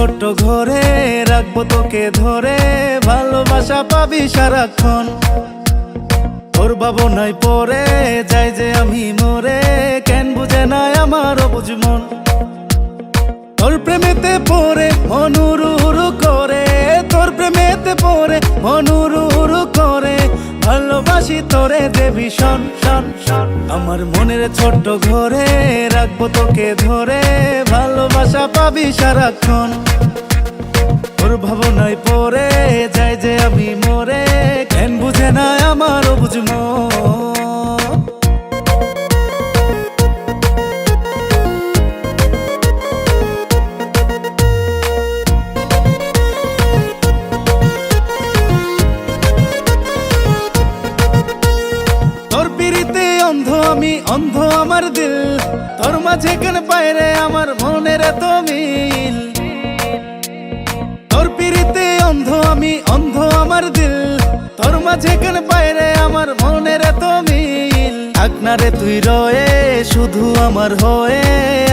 ছোট্ট ঘরে রাখব তোকে ধরে। ভালোবাসা পাবি সারাক্ষণ। তোর ভাবনায় পরে, যাই যে আমি মরে। কেন বুঝে নাই আমার অবুঝ মন। তোর প্রেমেতে পরে মনুরুরু করে। তোর প্রেমেতে পরে মনুরু ভালোবাসি তোরে দেবী, শন শন শন। আমার মনের ছোট্ট ঘরে রাখব তোকে ধরে। ভালোবাসা পাবি সারাক্ষণ। তোর ভাবনায় পরে যাই যে আমি মরে। কেন বুঝে না আমার বুঝমো তোর আমি অন্ধ আমার দিল, তোর মাঝে কেন পায়রে আমার মনের এত মিল? তোর পিড়িতে অন্ধ আমি অন্ধ আমার দিল, তোর মাঝে কেন পায়রে আমার মনের এত মিল? আকনারে তুই রয়ে শুধু আমার হয়ে,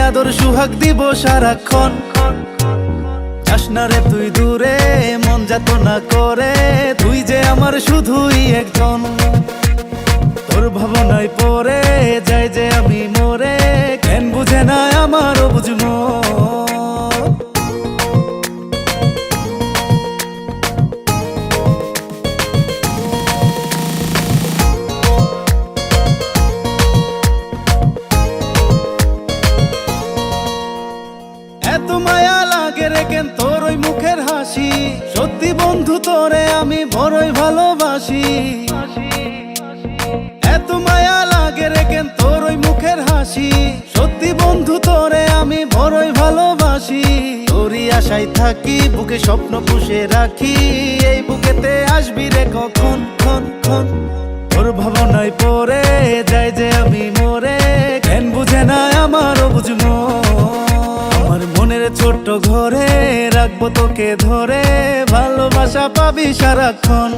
আদর সুহাগ দিব সারাক্ষণ। যাসনারে তুই দূরে, মন যাত না করে, তুই যে আমার শুধুই একজন। তোর ভাবনায় পড়ে এত মায়া লাগে রে কেন তোর ওই মুখের হাসি? সত্যি বন্ধু, তোরে আমি বড়ই ভালোবাসি। এত মায়া লাগে রে কেন তোর ওই মুখের হাসি? সত্যি বন্ধু, তোরে আমি বড়ই ভালোবাসি। তোরই আশায় থাকি, বুকে স্বপ্ন পুষে রাখি। এই বুকেতে আসবি রে কখন খন খন তোর ভাবনায় পড়ে যাই যে আমি মরে। কেন বুঝে না ছোট্ট ঘরে রাখব তোকে ধরে। ভালোবাসা পাবি সারাক্ষণ।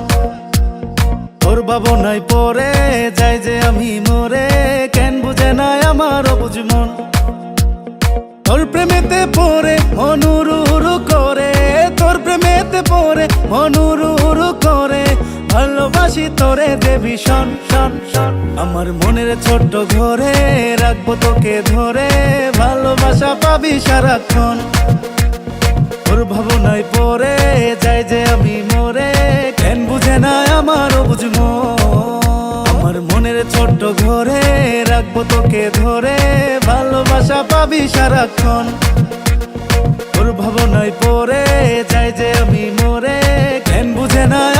তোর ভাবনায় পরে, যাই যে আমি মরে। কেন বুঝে না আমার বুঝমন তোর প্রেমেতে পরে অনুরু করে। তোর প্রেমেতে পরে করে ভালোবাসি তোরে দেবী, শন শন শন। আমার মনের ছোট্ট ঘরে রাখব তোকে ধরে। ভালোবাসা পাবি সারাক্ষণ। তোর ভাবনায় পরে যাই যে আমি মরে। কেন বুঝে না আমার বুঝব আমার মনের ছোট্ট ঘরে রাখব তোকে ধরে। ভালোবাসা পাবি সারাক্ষণ। তোর ভাবনায় পরে যাই যে আমি মরে। কেন বুঝে না